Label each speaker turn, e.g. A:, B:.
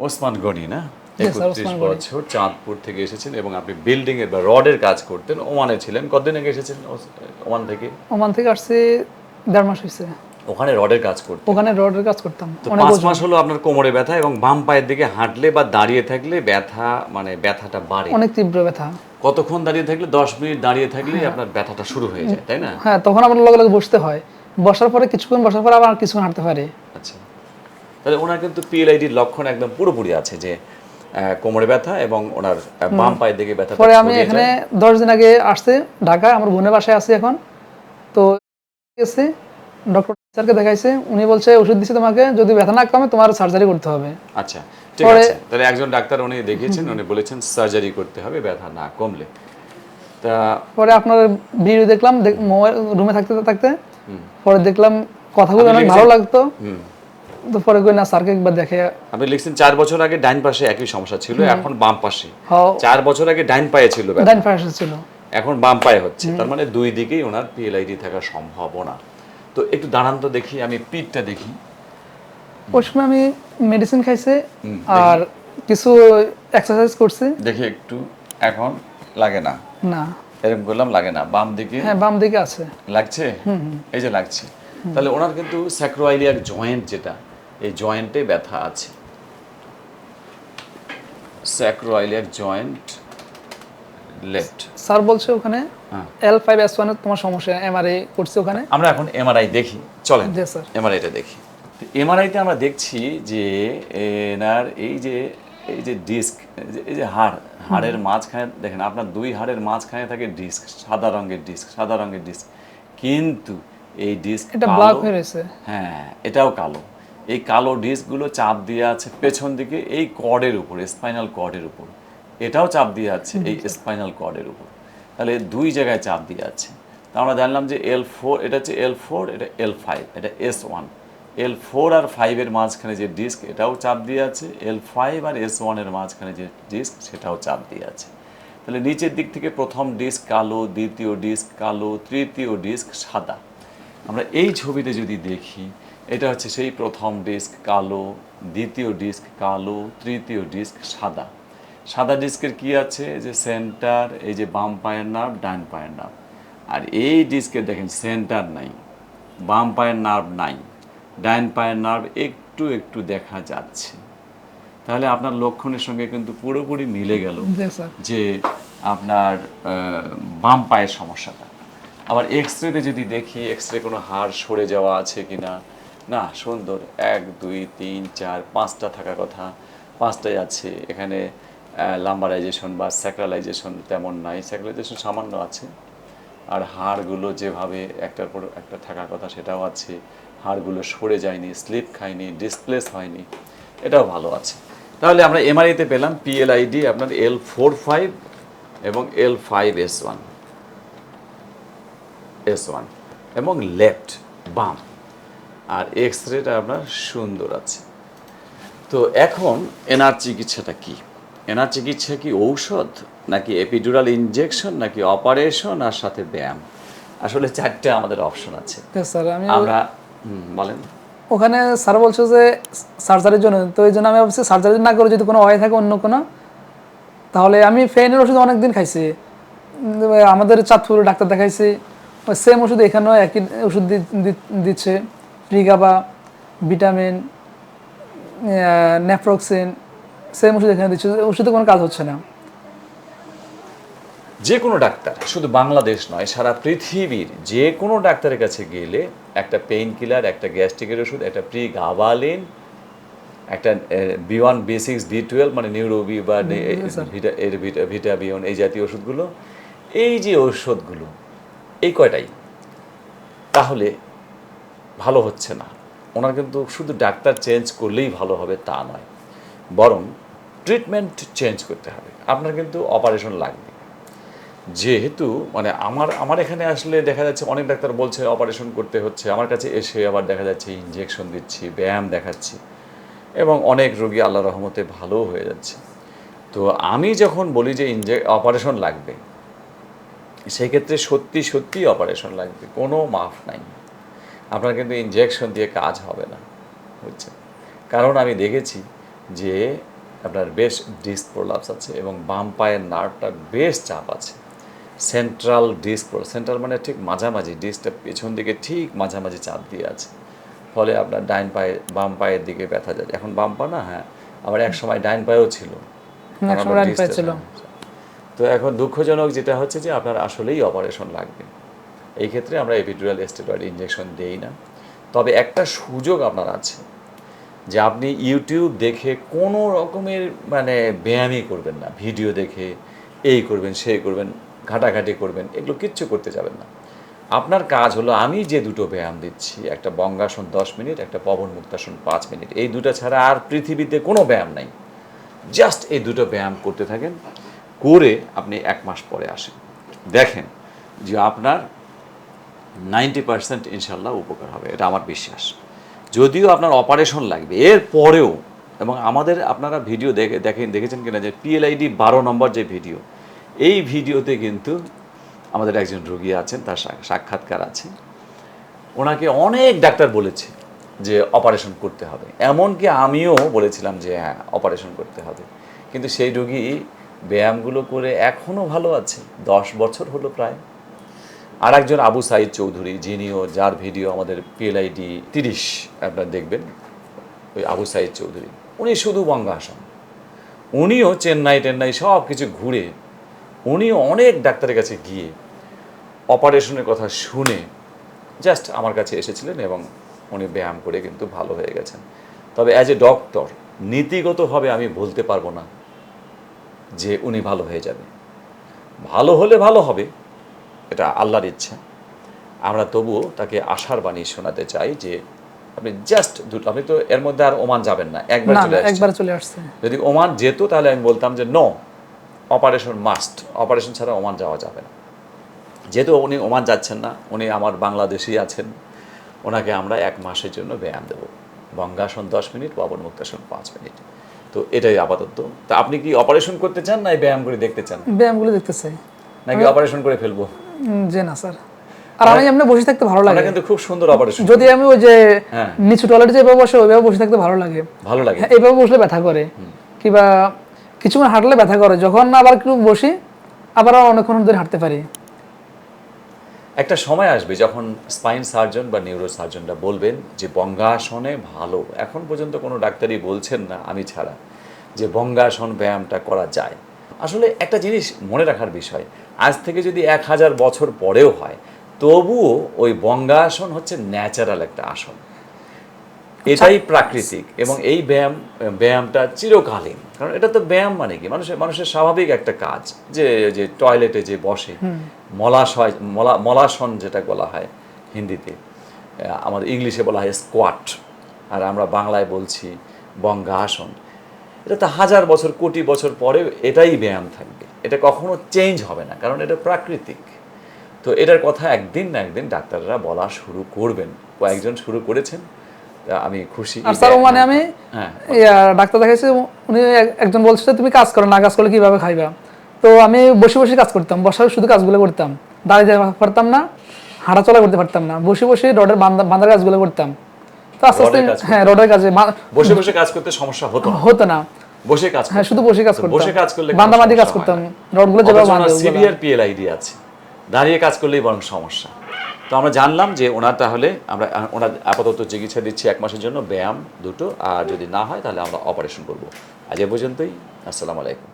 A: ওসমান গনি না? একত্রিশ বছর চাঁদপুর থেকে এসেছেন এবং আপনি বিল্ডিং এর বা রডের কাজ করতেন। ওমানে ছিলেন। কতদিন আগে এসেছেন ওমান থেকে?
B: ওমান থেকে আসছে দেড় মাস হয়েছে
A: ওখানে রডের কাজ করতেন?
B: ওখানে রডের কাজ করতাম।
A: পাঁচ মাস হলো আপনার কোমরে ব্যথা এবং বাম পায়ের দিকে হাঁটলে বা দাঁড়িয়ে থাকলে ব্যথা মানে ব্যথাটা বাড়ে।
B: অনেক তীব্র ব্যথা।
A: কতক্ষণ দাঁড়িয়ে থাকলে? দশ মিনিট দাঁড়িয়ে থাকলে আপনার ব্যথাটা শুরু হয়ে যায় তাই না?
B: হ্যাঁ তখন আমার লগে লগে বসতে হয়। বসার পরে কিছুক্ষণ বসার পরে আবার কিছুক্ষণ হাঁটতে পারে
A: আচ্ছা। তাহলে ওনার কিন্তু পিএলআইডির লক্ষণ একদম পুরোপুরি আছে যে কোমরে ব্যথা এবং ওনার বাম পায়ের দিকে ব্যথা
B: পরে আমি এখানে দশ দিন আগে আসছে ঢাকা আমার বোনের বাসায় আছি এখন। তো গেছে ডক্টর স্যারকে দেখাইছে উনি বলছে ওষুধ দিচ্ছে তোমাকে যদি ব্যথা না কমে তোমার সার্জারি করতে হবে।
A: আচ্ছা ঠিক আছে। তাহলে একজন ডাক্তার উনি দেখিয়েছেন উনি বলেছেন সার্জারি করতে হবে ব্যথা না কমলে। তা
B: পরে আপনার ভিডিও দেখলাম রুমে থাকতে থাকতে পরে দেখলাম কথাগুলো অনেক ভালো লাগতো। তো পরে কই না স্যারকে একবার দেখে
A: আপনি লিখছেন চার বছর আগে ডাইন পাশে একই সমস্যা ছিল এখন বাম পাশে। চার বছর আগে ডাইন পায়ে ছিল
B: ডাইন পাশে ছিল।
A: এখন বাম পায়ে হচ্ছে। তার মানে দুই দিকেই ওনার পিএলআইডি থাকার সম্ভাবনা। তো একটু দাঁড়ান তো দেখি আমি পিঠটা দেখি।
B: ওই সময় আমি মেডিসিন খাইছে আর কিছু এক্সারসাইজ করছে।
A: দেখি একটু এখন লাগে না?
B: না।
A: এরকম করলাম লাগে না। বাম দিকে?
B: হ্যাঁ বাম দিকে আছে।
A: লাগছে? এই যে লাগছে। তাহলে ওনার কিন্তু স্যাক্রোয়াইলিয়াক জয়েন্ট যেটা এই জয়েন্টে ব্যথা আছে। স্যাক্রোয়াইলিয়াক জয়েন্ট লেফট
B: স্যার বলছে ওখানে। এল ফাইভ এস ওয়ানের তোমার সমস্যা এমআরআই করছে ওখানে?
A: আমরা এখন এমআরআই দেখি। চলেন
B: স্যার।
A: এমআরআইটা দেখি। এমআরআইতে আমরা দেখছি যে এনার এই যে এই যে ডিস্ক এই যে হাড় হাড়ের মাঝখানে দেখেন আপনার দুই হাড়ের মাঝখানে থাকে ডিস্ক সাদা রঙের ডিস্ক সাদা রঙের ডিস্ক কিন্তু এই ডিস্ক
B: এটা ব্ল্যাক হয়ে রয়েছে।
A: হ্যাঁ এটাও কালো। এই কালো ডিস্কগুলো চাপ দিয়ে আছে পেছন দিকে এই কর্ডের উপর স্পাইনাল কর্ডের উপর। এটাও চাপ দিয়ে আছে এই স্পাইনাল কর্ডের উপর। তাহলে দুই জায়গায় চাপ দিয়ে আছে। তা আমরা জানলাম যে এল ফোর এটা হচ্ছে এল ফোর এটা এল ফাইভ এটা এস ওয়ান এল ফোর আর ফাইভের মাঝখানে যে ডিস্ক এটাও চাপ দিয়ে আছে। এল ফাইভ আর এস ওয়ানের মাঝখানে যে ডিস্ক সেটাও চাপ দিয়ে আছে। তাহলে নিচের দিক থেকে প্রথম ডিস্ক কালো দ্বিতীয় ডিস্ক কালো তৃতীয় ডিস্ক সাদা। আমরা এই ছবিতে যদি দেখি এটা হচ্ছে সেই প্রথম ডিস্ক কালো দ্বিতীয় ডিস্ক কালো তৃতীয় ডিস্ক সাদা। সাদা ডিস্কের কি আছে? যে সেন্টার এই যে বাম পায়ের নার্ভ ডান পায়ের নার্ভ। আর এই ডিস্কের দেখেন সেন্টার নাই বাম পায়ের নার্ভ নাই ডান পায়ের নার্ভ একটু একটু দেখা যাচ্ছে। তাহলে আপনার লক্ষণের সঙ্গে কিন্তু পুরোপুরি মিলে গেল যে আপনার বাম পায়ের সমস্যাটা। আবার এক্স রেতে যদি দেখি এক্স রে কোনো হাড় সরে যাওয়া আছে কিনা না, সুন্দর। এক, দুই, তিন, চার, পাঁচটা থাকা কথা। পাঁচটাই আছে। এখানে লাম্বারাইজেশন বা স্যাক্রালাইজেশন তেমন নাই। স্যাক্রালাইজেশন সামান্য আছে। আর হাড়গুলো যেভাবে একটার পর একটা থাকার কথা সেটাও আছে। হাড়গুলো সরে যায়নি স্লিপ খায়নি ডিসপ্লেস হয়নি। এটাও ভালো আছে। তাহলে আমরা এমআরআইতে পেলাম পিএলআইডি আপনার এল ফোর ফাইভ এবং L five S one S one এবং লেফট বাম। আর এক্স রেটা আপনার সুন্দর আছে। তো এখন এনার চিকিৎসাটা কি? এনার চিকিৎসা কি ঔষধ নাকি এপিডুরাল ইনজেকশন নাকি অপারেশন আর সাথে ব্যায়াম? আসলে চারটে আমাদের অপশন আছে।
B: স্যার আমি
A: আমরা বলেন।
B: ওখানে স্যার বলছো যে সার্জারির জন্য তো এই জন্য আমি ভাবছি সার্জারি না করে যদি কোনো হয় থাকে অন্য কোনো তাহলে আমি ফেনের ওষুধ অনেক দিন খাইছি। আমাদের চাঁদপুরে ডাক্তার দেখাইছি সেম ওষুধ এখানেও একই ওষুধ দিচ্ছে। প্রিগাবা ভিটামিন নেফ্রক্সিন সেম ওষুধ এখানে দিচ্ছে। ওষুধে কোনো কাজ হচ্ছে না।
A: যে কোনো ডাক্তার শুধু বাংলাদেশ নয় সারা পৃথিবীর যে কোনো ডাক্তারের কাছে গেলে একটা পেইন কিলার একটা গ্যাস্ট্রিকের ওষুধ একটা প্রি গাভালিন একটা B one B six B twelve মানে নিউরোবি বা ভিটা ভিটা- এই জাতীয় ওষুধগুলো এই যে ঔষধগুলো এই কয়টাই? তাহলে ভালো হচ্ছে না। ওনার কিন্তু শুধু ডাক্তার চেঞ্জ করলেই ভালো হবে তা নয়। বরং ট্রিটমেন্ট চেঞ্জ করতে হবে। আপনার কিন্তু অপারেশন লাগবে। যেহেতু মানে আমার আমার এখানে আসলে দেখা যাচ্ছে অনেক ডাক্তার বলছে অপারেশন করতে হচ্ছে। আমার কাছে এসে আবার দেখা যাচ্ছে ইঞ্জেকশন দিচ্ছি, ব্যায়াম দেখাচ্ছি এবং অনেক রোগী আল্লাহ রহমতে ভালো হয়ে যাচ্ছে। তো আমি যখন বলি যে ইঞ্জে অপারেশন লাগবে, সেক্ষেত্রে সত্যি সত্যি অপারেশন লাগবে। কোনো মাফ নাই। আপনার কিন্তু ইনজেকশন দিয়ে কাজ হবে না বুঝছেন? কারণ আমি দেখেছি যে আপনার বেশ ডিস্ক প্রলাপস আছে এবং বাম পায়ের নার্ভটা বেশ চাপ আছে। সেন্ট্রাল ডিস্ক সেন্ট্রাল মানে ঠিক মাঝামাঝি ডিস্কটা পেছন দিকে ঠিক মাঝামাঝি চাপ দিয়ে আছে। ফলে আপনার ডাইন পায়ে বাম পায়ের দিকে ব্যথা যায়। এখন বাম পা না হ্যাঁ আবার এক সময় ডাইন পায়েও ছিল। ডিস্কটা-
B: ছিল।
A: তো এখন দুঃখজনক যেটা হচ্ছে যে আপনার আসলেই অপারেশন লাগবে। এই ক্ষেত্রে আমরা এপিডুরাল স্টেরয়েড ইঞ্জেকশন দেই না। তবে একটা সুযোগ আপনার আছে যে আপনি ইউটিউব দেখে কোনো রকমের মানে ব্যায়ামই করবেন না। ভিডিও দেখে এই করবেন সেই করবেন, ঘাটাঘাটি করবেন, এগুলো কিচ্ছু করতে যাবেন না। আপনার কাজ হলো আমি যে দুটো ব্যায়াম দিচ্ছি, একটা বঙ্গাসন দশ মিনিট, একটা পবন মুক্তাসন পাঁচ মিনিট, এই দুটো ছাড়া আর পৃথিবীতে কোনো ব্যায়াম নাই। জাস্ট এই দুটো ব্যায়াম করতে থাকেন, করে আপনি এক মাস পরে আসেন। দেখেন যে আপনার নাইনটি পার্সেন্ট ইনশাল্লাহ উপকার হবে, এটা আমার বিশ্বাস। যদিও আপনার অপারেশন লাগবে, এর পরেও, এবং আমাদের আপনারা ভিডিও দেখে দেখেন দেখেছেন কিনা যে পিএলআইডি বারো নম্বর যে ভিডিও, এই ভিডিওতে কিন্তু আমাদের একজন রোগী আছেন, তার সাক্ষাৎকার আছে। ওনাকে অনেক ডাক্তার বলেছে যে অপারেশন করতে হবে। এমনকি আমিও বলেছিলাম যে হ্যাঁ অপারেশন করতে হবে। কিন্তু সেই রোগী ব্যায়ামগুলো করে এখনও ভালো আছে, দশ বছর হলো প্রায়। আর একজন আবু সাইদ চৌধুরী, যিনিও যার ভিডিও আমাদের পিএলআইডি তিরিশ আপনার দেখবেন, ওই আবু সাইদ চৌধুরী। উনি শুধু বঙ্গাসন উনিও চেন্নাই টেন্নাই সব কিছু ঘুরে, উনিও অনেক ডাক্তারের কাছে গিয়ে অপারেশনের কথা শুনে জাস্ট আমার কাছে এসেছিলেন এবং উনি ব্যায়াম করে কিন্তু ভালো হয়ে গেছেন। তবে অ্যাজ এ ডক্টর নীতিগতভাবে আমি বলতে পারব না যে উনি ভালো হয়ে যাবে। ভালো হলে ভালো হবে এটা আল্লাহর ইচ্ছা। আমরা তবুও তাকে আশার বাণী শোনাতে চাই যে আপনি জাস্ট দুটো আপনি তো এর মধ্যে আর ওমান যাবেন না একবার চলে
B: একবার চলে আসছে।
A: যদি ওমান যেত তাহলে আমি বলতাম যে নো অপারেশন মাস্ট অপারেশন ছাড়া ওমান যাওয়া যাবে না। যেহেতু উনি ওমান যাচ্ছেন না উনি আমার বাংলাদেশেই আছেন ওনাকে আমরা এক মাসের জন্য ব্যায়াম দেবো। বঙ্গাসন দশ মিনিট পবন মুক্তাসন পাঁচ মিনিট। তো এটাই আপাতত। তা আপনি কি অপারেশন করতে চান না ব্যায়াম করে দেখতে চান?
B: ব্যায়ামগুলো দেখতে চাই।
A: নাকি অপারেশন করে ফেলব?
B: যে না স্যার। আর আমি এমনি বসে থাকতে ভালো লাগে।
A: কিন্তু খুব সুন্দর অপারেশন
B: যদি আমি ওই যে
A: হ্যাঁ।
B: নিচু টয়লেটে যেভাবে বসে ওইভাবে বসে থাকতে ভালো লাগে।
A: ভালো লাগে।
B: হ্যাঁ, এইভাবে বসলে ব্যথা করে। কিংবা কিছুক্ষণ হাঁটলে ব্যথা করে। যখন আবার একটু বসি আবার অনেকক্ষণ ধরে হাঁটতে পারি।
A: একটা সময় আসবে যখন স্পাইন সার্জন বা নিউরো সার্জনরা বলবেন যে বঙ্গাসনে ভালো। এখন পর্যন্ত কোনো ডাক্তারই বলছেন না আমি ছাড়া যে বঙ্গাসন ব্যায়ামটা করা যায়। আসলে একটা জিনিস মনে রাখার বিষয় আজ থেকে যদি এক হাজার বছর পরেও হয় তবুও ওই বঙ্গাসন হচ্ছে ন্যাচারাল একটা আসন। এটাই প্রাকৃতিক এবং এই ব্যায়াম ব্যায়ামটা চিরকালীন। কারণ এটা তো ব্যায়াম মানে কি? মানুষের মানুষের স্বাভাবিক একটা কাজ যে যে টয়লেটে যে বসে। মলাশয় মলা মলাসন যেটা বলা হয় হিন্দিতে আমাদের ইংলিশে বলা হয় স্কোয়াট। আর আমরা বাংলায় বলছি বঙ্গাসন। এটা তো হাজার বছর কোটি বছর পরেও এটাই ব্যায়াম থাকবে। এটা কখনো চেঞ্জ হবে না কারণ এটা প্রাকৃতিক। তো এটার কথা একদিন না একদিন ডাক্তাররা বলা শুরু করবেন। কয়েকজন শুরু করেছেন আমি খুশি
B: আর স্যার মানে আমি
A: হ্যাঁ
B: ডাক্তার দেখাইছি উনি একজন বলছিল তুমি কাজ করো না কাজ করলে কীভাবে খাইবা? তো আমি বসে বসে কাজ করতাম বসার শুধু কাজগুলো করতাম। দাঁড়িয়ে পারতাম না হাঁটা চলা করতে পারতাম না বসে বসে রডের বাঁধার কাজগুলো করতাম। তো আস্তে আস্তে হ্যাঁ রডের কাজে
A: বসে বসে কাজ করতে সমস্যা হতো
B: হতো না।
A: বসে কাজ
B: হ্যাঁ শুধু বসে কাজ করতাম।
A: বসে কাজ করলে
B: কাজ করতাম। রডগুলো যেভাবে বাঁধে ওগুলো।
A: পিএল আইডি আছে। দাঁড়িয়ে কাজ করলেই বরং সমস্যা। তো আমরা জানলাম যে ওনার তাহলে আমরা ওনার আপাতত চিকিৎসা দিচ্ছি এক মাসের জন্য ব্যায়াম দুটো আর যদি না হয় তাহলে আমরা অপারেশন করব। আজ এ পর্যন্তই। আসসালামু আলাইকুম।